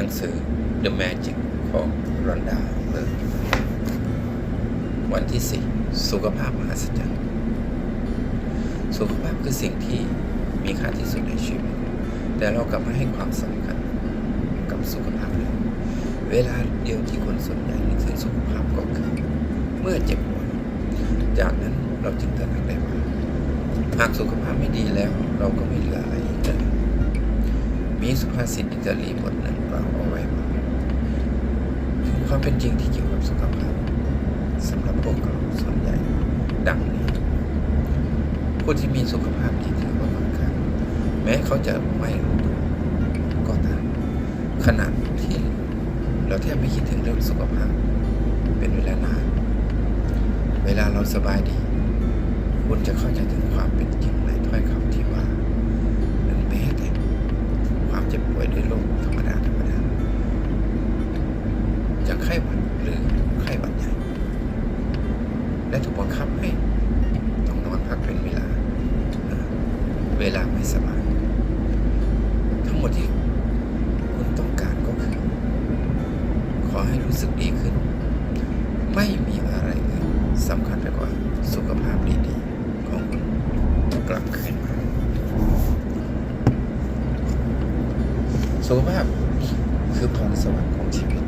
หนังสือ The Magic ของรอนดาเบิร์กวันที่สี่สุขภาพมหัศจรรย์สุขภาพคือสิ่งที่มีค่าที่สุดในชีวิต แต่เรากลับไมาให้ความสำคัญกับสุขภาพเลยเวลาเดียวที่คนส่วนใหญ่นึกถึงสุขภาพก็คือเมื่อเจ็บป่วยจากนั้นเราจึงตระหนักได้ว่าหากสุขภาพไม่ดีแล้ว เราก็ไม่เหลืออะไรอีกเลยมีสุภาษิตอิตาลีบทหนึ่ง กล่าเอาไว้ถึงความเป็นจริงที่เกี่ยวกับสุขภาพสำหรับพวกเราส่วนใหญ่ดังนี้ผู้ที่มีสุขภาพดีถือว่าบางครั้งแม้เขาจะไม่รู้ตัวก็ตามขนาดที่เราแทบไม่คิดถึงเรื่องสุขภาพ เป็นเวลานาน เวลาเราสบายดี คุณจะเข้าใจถึงความเป็นจริงในถ้อยคำที่ว่านั้นแม้แต่ความเจ็บป่วยด้วยโรคธรรมดาธรรมดาอย่างไข้หวัดหรือไข้หวัดใหญ่ และถูกบังคับให้ต้องนอนพักเป็นเวลาเอ่อเวลาไม่สบาย ทั้งหมดที่คุณต้องการก็คือ ขอให้รู้สึกดีขึ้น ไม่มีอะไรเลยสำคัญไปกว่าสุขภาพดีๆ ของคุณกลับคืนมา สุขภาพคือพรสวรรค์ของชีวิต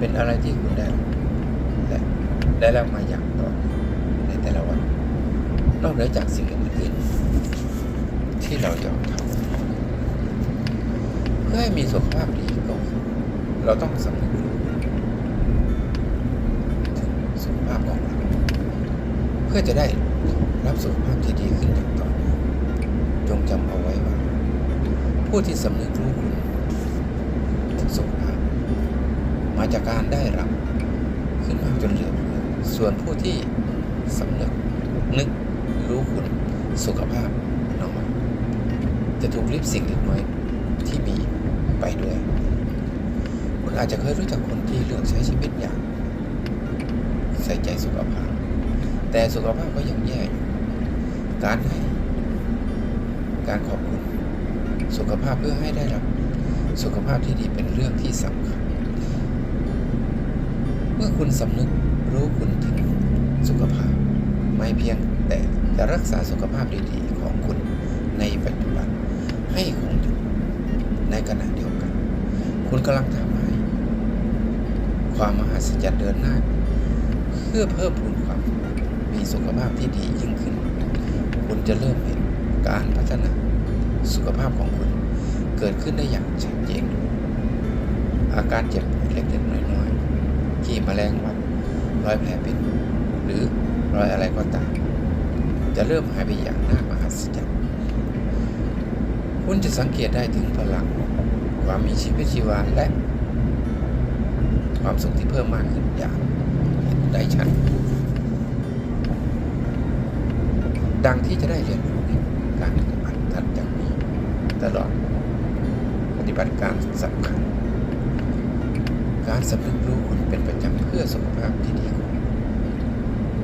เป็นอะไรที่คุณได้และได้รับมาอย่างต่อนในแต่ละวัน นอกเหนือจากสิ่งอื่นๆที่เรายอมทำเพื่อให้มีสุขภาพดีก็คือเราต้องสำนึกรู้ถึงสุขภาพของเราเพื่อจะได้รับสุขภาพที่ดีขึ้นอย่างต่อเนื่องจงจำเอาไว้ว่า ผู้ที่สำนึกรู้คุณถึงสุขภาพ มา จากการได้รับขึ้นมากจนเหลือส่วนผู้ที่สำนึกนึกรู้คุณสุขภาพน้อยจะถูกริบสิ่งเล็กน้อยที่มีไปด้วย คุณอาจจะเคยรู้จักคนที่เลือกใช้ชีวิตอย่าง ใส่ใจสุขภาพ แต่สุขภาพก็ยังแย่อยู่การให้การขอบคุณ สุขภาพเพื่อให้ได้รับ สุขภาพที่ดีเป็นเรื่องที่สำคัญ มื่อคุณสำนึกรู้คุณถึงสุขภาพ ไม่เพียงแต่จะรักษาสุขภาพดีๆของคุณในปัจจุบันให้คงอยู่ในขณะเดียวกัน คุณกำลังทำให้ความมหัศจรรย์เดินหน้า เพื่อเพิ่มพูนความมีสุขภาพที่ดียิ่งขึ้น คุณจะเริ่มเห็นการพัฒนาสุขภาพของคุณเกิดขึ้นได้อย่างชัดเจนอาการเจ็บปวยเล็กๆน้อย ๆขี้แมลงวันรอยแผลเป็นหรือรอยอะไรก็ตามจะเริ่มหายไปอย่างน่ามหัศจรรย์คุณจะสังเกตได้ถึงพลัง ความมีชีวิตชีวาและ ความสุขที่เพิ่มมากขึ้นอย่างเห็นได้ชัดดังที่จะได้เรียนรู้ในการปฏิบัติถัดจากนี้ตลอดปฏิบัติการสำคัญ การสำนึกรู้ เป็นประจำเพื่อสุขภาพที่ดีของคุณ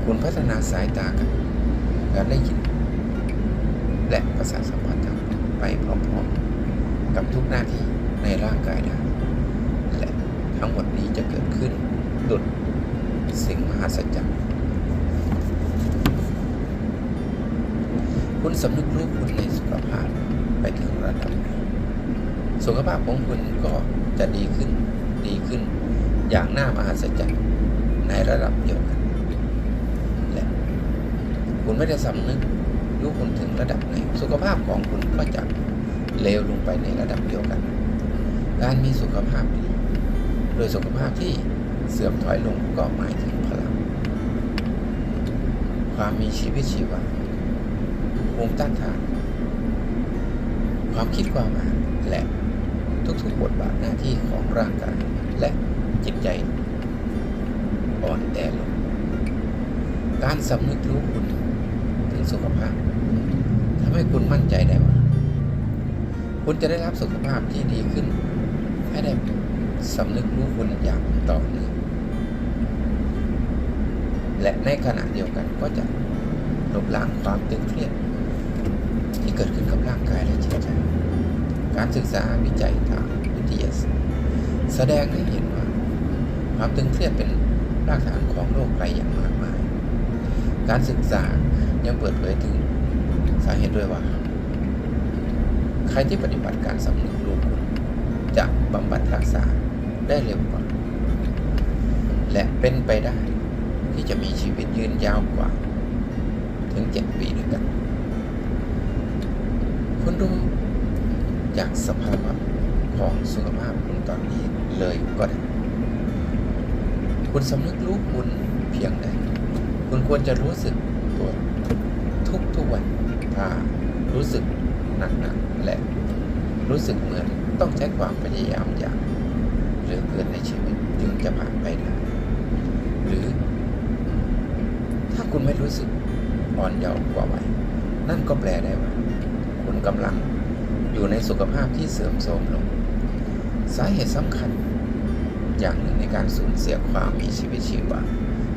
คุณพัฒนาสายตากับการได้ยิน และประสาทสัมผัสไปพร้อมๆกับทุกหน้าที่ในร่างกายได้และทั้งหมดนี้จะเกิดขึ้นดุดสิ่งมหัศจรรย์คุณสำนึกรู้คุณในสุขภาพไปถึงระดับไหนสุขภาพของคุณก็จะดีขึ้นดีขึ้น อย่างน่ามหัศจรรย์ในระดับเดียวกันและคุณไม่ได้สำนึกรู้คุณถึงระดับไหน สุขภาพของคุณก็จะเลวลงไปในระดับเดียวกัน การมีสุขภาพดี โดยสุขภาพที่เสื่อมถอยลงก็หมายถึงพลัง ความมีชีวิตชีวาภูมิต้านทาน ความคิดความอ่านและทุกๆบทบาทหน้าที่ของร่างกายและ จิตใจอ่อนแอลงการสำนึกรู้คุณถึงสุขภาพทำให้คุณมั่นใจได้ว่า คุณจะได้รับสุขภาพที่ดีขึ้น ให้ได้สำนึกรู้คุณอย่างต่อเนื่องและในขณะเดียวกันก็จะลบล้างความตึงเครียด ที่เกิดขึ้นกับร่างกายและจิตใจ การศึกษาวิจัยทางวิทยาศาสตร์แสดงให้เห็นว่า ความตึงเครียดเป็นรากฐานของโรคภัยอย่างมากมาย การศึกษายังเปิดเผยถึงสาเหตุด้วยว่า ใครที่ปฏิบัติการสำนึกรู้คุณจะบำบัดรักษาได้เร็วกว่า และเป็นไปได้ที่จะมีชีวิตยืนยาวกว่า ถึงเจ็ดปีด้วยกัน คุณดูจากสภาวะของสุขภาพคุณตอนนี้เลยก็ได้ คุณสำนึกรู้คุณเพียงใดคุณควรจะรู้สึกตัวทุกทุกวันถ้ารู้สึกหนักหนักๆและรู้สึกเหมือนต้องใช้ความพยายามอย่างเหลือเกินในชีวิตจึงจะผ่านไปได้หรือ ถ้าคุณไม่รู้สึกอ่อนเยาว์กว่าวัยนั่นก็แปลได้ว่า คุณกำลังอยู่ในสุขภาพที่เสื่อมโทรมลง สาเหตุสำคัญ อย่างหนึ่งในการสูญเสียความมีชีวิตชีวา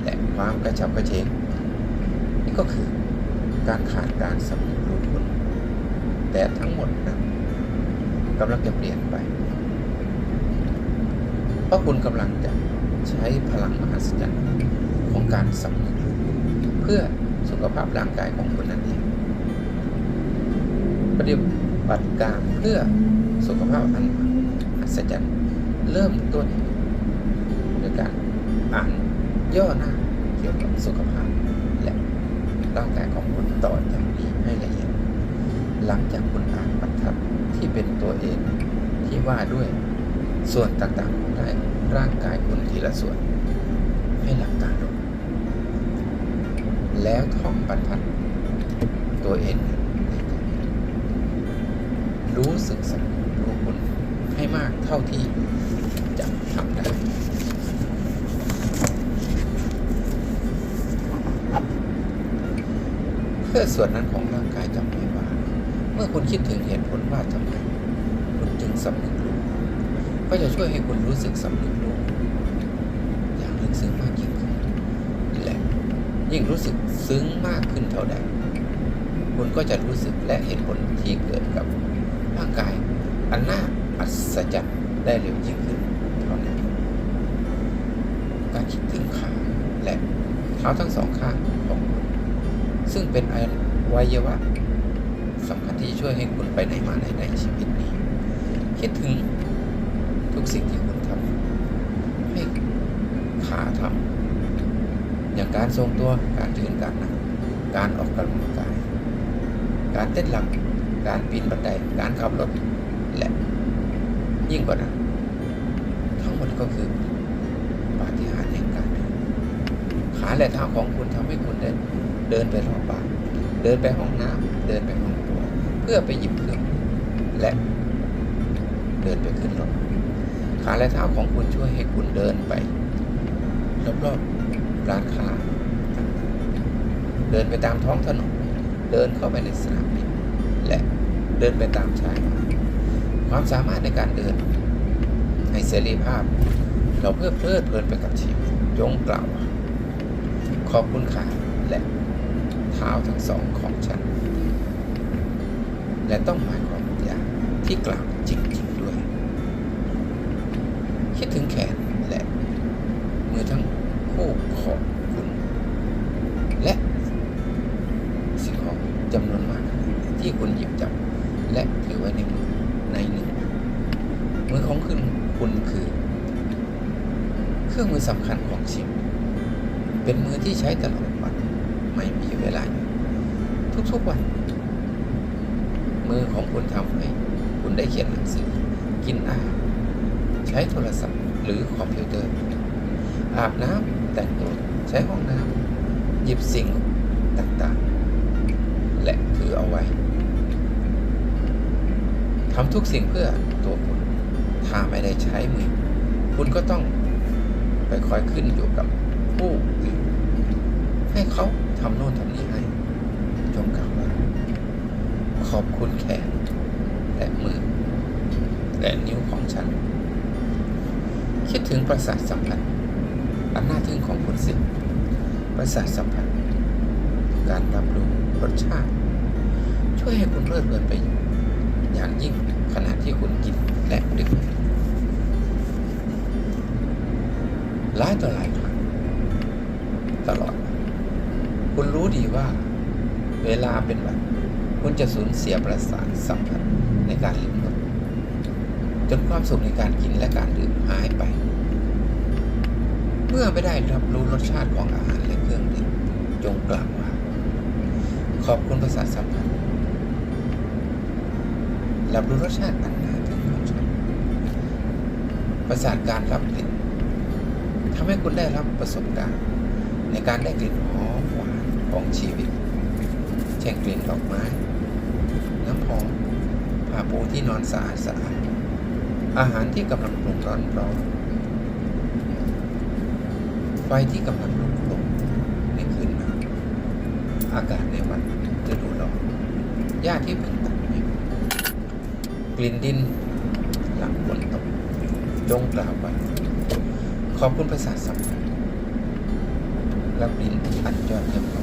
และความกระฉับกระเฉงนี่ก็คือการขาดการสำนึกรู้คุณแต่ทั้งหมดนั้นกำลังจะเปลี่ยนไป เพราะคุณกำลังจะใช้พลังมหัศจรรย์ของการสำนึกรู้เพื่อสุขภาพร่างกายของคุณนั่นเองปฏิบัติการเพื่อสุขภาพอันมหัศจรรย์เริ่มต้น อ่านย่อหน้าเกี่ยวกับสุขภาพและร่างกายของคุณต่อจากนี้ให้ละเอียด หลังจากคุณอ่านบรรทัดที่เป็นตัวเองที่ว่าด้วยส่วนต่างๆของร่างกายคุณทีละส่วน ให้หลับตาลงแล้วท่องบรรทัด ตัวเองในรู้สึกสำนึกรู้คุณให้มากเท่าที่จะทำได้ เพื่อส่วนนั้นของร่างกายจำไว้ว่า เมื่อคุณคิดถึงเหตุผลว่าทำไมคุณจึงสำนึกรู้ก็จะช่วยให้คุณรู้สึกสำนึกรู้อย่างลึกซึ้งมากยิ่งขึ้นและยิ่งรู้สึกซึ้งมากขึ้นเท่าใดคุณก็จะรู้สึกและเห็นผลที่เกิดกับร่างกายอันน่าอัศจรรย์ได้เร็วยิ่งขึ้นเท่านั้นการคิดถึงขาและเท้าทั้งสองข้างของคุณ ซึ่งเป็นอวัยวะสำคัญที่ช่วยให้คุณไปไหนมาไหนในชีวิตนี้ คิดถึงทุกสิ่งที่คุณทำให้ขาทำอย่างการทรงตัวการยืนการนั่งการออกกำลังกาย การเต้นรำการปีนบันไดการขับรถและยิ่งกว่านั้นทั้งหมดก็คือปาฏิหาริย์แห่งการขาและเท้าของคุณทำให้คุณได้ เดินไปรอบบ้านเดินไปห้องน้ำเดินไปห้องครัวเพื่อไปหยิบเครื่องและเดินไปขึ้นรถขาและเท้าของคุณช่วยให้คุณเดินไปรอบๆร้านค้า เดินไปตามท้องถนน เดินเข้าไปในสนามบิน และเดินไปตามชายหาดความสามารถในการเดิน ให้เสรีภาพ เราเพื่อเพลิดเพลินไปกับชีวิตจงกล่าว ขอบคุณค่ะและ เท้าทั้งสองของฉัน และต้องหมายความอย่างที่กล่าวจริงๆด้วย คิดถึงแขนและมือทั้งคู่ของคุณ และสิ่งของจำนวนมากที่คุณหยิบจับ และถือไว้ในมือในหนึ่งมือของคุณคุณคือ เครื่องมือสำคัญของชีวิตเป็นมือที่ใช้ตลอดวันไม่มีเวลา ทุกๆวันมือของคุณทำให้คุณได้เขียนหนังสือ กินอาหารใช้โทรศัพท์หรือคอมพิวเตอร์ อาบน้ำแต่งตัวใช้ห้องน้ำหยิบสิ่งต่างๆ และถือเอาไว้ทำทุกสิ่งเพื่อตัวคุณ ถ้าไม่ได้ใช้มือ คุณก็ต้องไปคอยขึ้นอยู่กับผู้อื่นให้เขาทำโน่นทำนี่ให้ จงกล่าวว่า ขอบคุณแขนและมือ และนิ้วของฉัน คิดถึงประสาทสัมผัสอันน่าทึ่งของคุณสิประสาทสัมผัส การรับรู้รสชาติ ช่วยให้คุณเพลิดเพลินไป อย่างยิ่งขณะที่คุณกินและดื่มหลายต่อหลายครั้งตลอด คุณรู้ดีว่า เวลาเป็นแบบคุณจะสูญเสียประสาทสัมผัสในการลิ้มรสจนความสุขในการกินและการดื่มหายไป เมื่อไม่ได้รับรู้รสชาติของอาหารและเครื่องดื่มจงกล่าวว่า ขอบคุณประสาทสัมผัสรับรู้รสชาติอันน่าทึ่งของฉันประสาทการรับกลิ่นทำให้คุณได้รับประสบการณ์ ในการได้กลิ่นหอมหวานของชีวิต เช่กลิ่นดอกไม้ น้ำหอมผ้าปูที่นอนสะอาดสะอาดอาหารที่กำลังปรุงร้อนร้อนไฟที่กำลังลุกลงในคืนหนาวอากาศในวันฤดูร้อนหญ้าที่เพิ่งตัดใหม่กลิ่นดิน หลังฝนตกจงกล่าวว่าขอบคุณประสาทสัมผัสและกลิ่นอันยอดเยี่ยม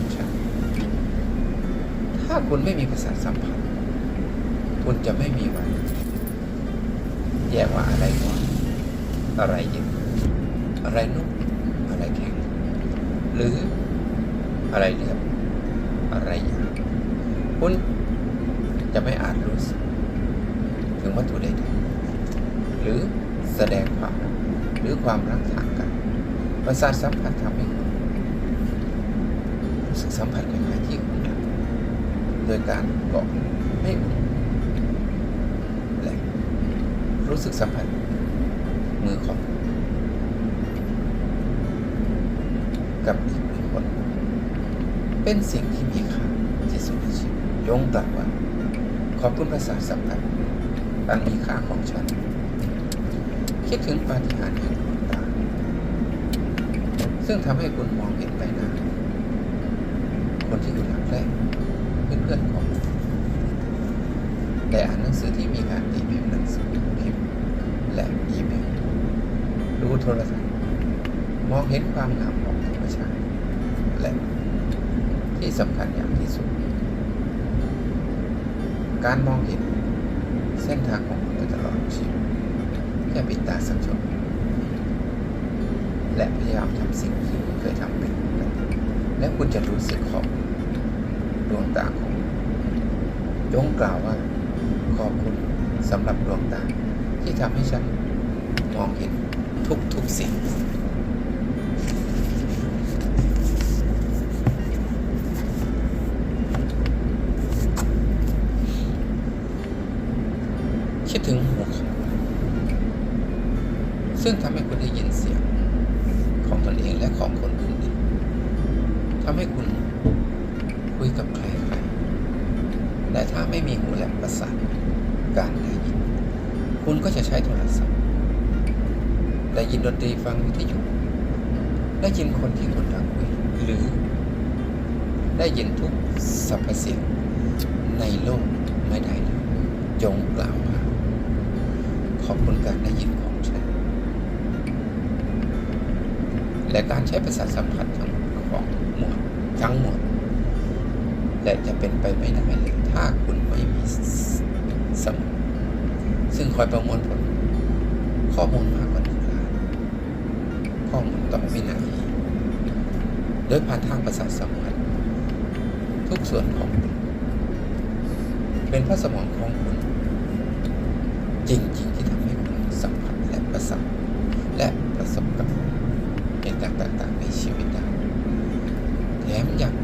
าคุณไม่มีประสาทสัมผัส คุณจะไม่มีวันแยกว่าอะไรก่อนอะไรเย็นอะไรนุ่มอะไรแข็ง หรืออะไรเรียบอะไรหยาบคุณจะไม่อาจรู้สึกถึงวัตถุใดๆหรือแสดงความหรือความรักทางกันประสาทสัมผัสทำให้คุณรู้สึกสัมผัสกับใครที่ โดยการเกาะให้และรู้สึกสัมผัสมือของกับอีกหนึ่งคนเป็นสิ่งที่มีค่าที่สุดในชีวิตยงกล่าวว่า ขอบคุณประสาสัมผัสอันมีค่าของฉัน คิดถึงปาฏิหาริย์แห่งดวงตาซึ่งทำให้คุณมองเห็นใบหน้าคนที่คุณรักและเพื่อนของแต่อ่านหนังสือที่มีการตีพิมพ์หนังสือพิมพ์และอีเมลดูโทรทัศน์มองเห็นความงามของธรรมชาติและที่สำคัญอย่างที่สุด การมองเห็นเส้นทางของคุณตลอดชีวิตแค่ปิดตาสักชนและพยายามทำสิ่งที่คุณเคยทำเป็นและคุณจะรู้สึกขอบดวงตาของ จงกล่าวว่า ขอบคุณสำหรับดวงตา ที่ทำให้ฉันมองเห็นทุกทุกๆสิ่ง คิดถึงหัวของคุณซึ่งทำให้คุณได้ยินเสียง ของตนเองและของคนอื่นทำให้คุณคุยกับใคร แต่ถ้าไม่มีหูแหละประสาทการได้ยิน คุณก็จะใช้โทรศัพท์ ได้ยินดนตรีฟังวิทยุ ได้ยินคนที่คุณรักคุยหรือ ได้ยินทุกสรรพเสียงในโลกไม่ได้เลยจงกล่าวว่าขอบคุณการได้ยินของฉัน และการใช้ประสาทสัมผัสทั้งของหมวดทั้งหมด และจะเป็นไปไม่ได้เลยถ้าคุณไม่มีสมองซึ่งคอยประมวลผล ข้อมูลมากกว่าหนึ่งล้านข้อมูลต่อวินาทีโดยผ่านทางประสาทสัมผัสทุกส่วนของคุณเป็นพระสมองของคุณ จริง ๆ ที่ทำให้คุณสัมผัสและประสาทและประสบกับเหตุการณ์ต่าง ๆ ในชีวิตได้แถมยัง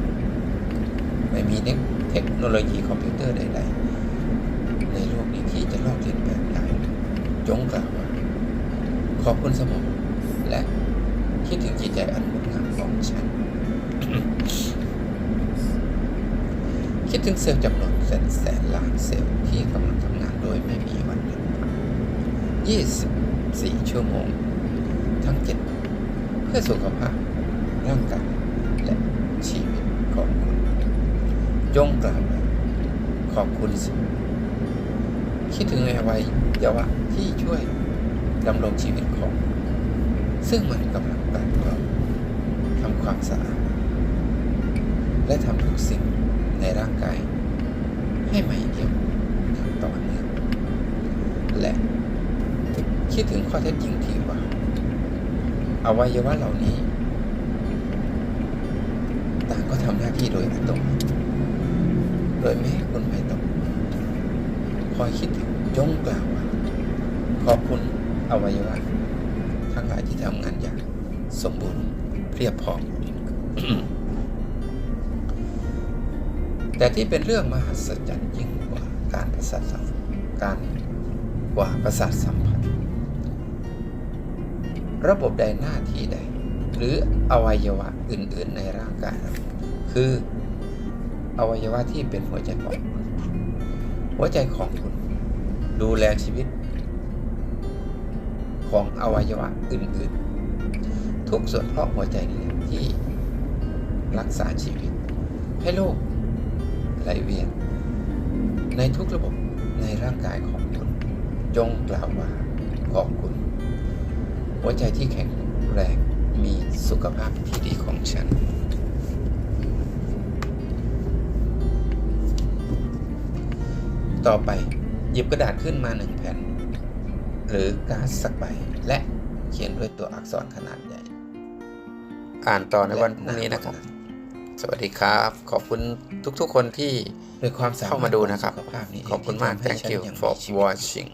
ไม่มีเทคโนโลยีคอมพิวเตอร์ใดๆในโลกนี้ที่จะลอกเลียนแบบได้ จงกล่าวว่าขอบคุณสมองและคิดถึงจิตใจอันงดงามของฉัน คิดถึงเซลล์จำนวนแสนแสนล้านเซลล์ที่กำลังทำงานโดยไม่มีวันหยุด24 ชั่วโมง ทั้ง7เพื่อสุขภาพร่างกายและชีวิตของคุณ จงกล่าวว่าขอบคุณสิคิดถึงในวัยเยาวะที่ช่วยดำรงชีวิตของ ซึ่งมันกำลังตัดกรองทำความสะอาดและทำทุกสิ่งในร่างกาย ให้ใหม่เอี่ยมอย่างต่อเนื่องและคิดถึงข้อเท็จจริงที่ว่าอวัยวะเหล่านี้ ต่างก็ทำหน้าที่โดยอัตโนมัติ โดยไม่ให้คุณไม่ต้องคอยคิดถึงจงกล่าวว่าขอบคุณอวัยวะทั้งหลายที่ทำงานอย่างสมบูรณ์เพียบพร้อมแต่ที่เป็นเรื่องมหัศจรรย์ยิ่งกว่าการประสาทสัมการกว่าประสาทสัมผัส ระบบใดหน้าที่ใด หรืออวัยวะอื่น ๆ ในร่างกายเราคือ อวัยวะที่เป็นหัวใจของหัวใจของคุณ ดูแลชีวิต ของอวัยวะอื่นๆ ทุกส่วนเพราะหัวใจนี่ที่รักษาชีวิต ให้โลกไหลเวียน ในทุกระบบในร่างกายของคุณ จงกล่าวว่าขอบคุณ หัวใจที่แข็งแรงมีสุขภาพที่ดีของฉัน ต่อไปหยิบกระดาษขึ้นมาหนึ่งแผ่น หรือการ์ดสักใบและเขียนด้วยตัวอักษรขนาดใหญ่ อ่านต่อในวันพรุ่งนี้นะครับ สวัสดีครับ ขอบคุณทุกๆคนที่ด้วยความสามารถเข้ามาดูนะครับ ของสุขภาพนี้ขอบคุณมากที่ทำให้ thank ฉัน you ยังมี for ชีวิตอยู่ watching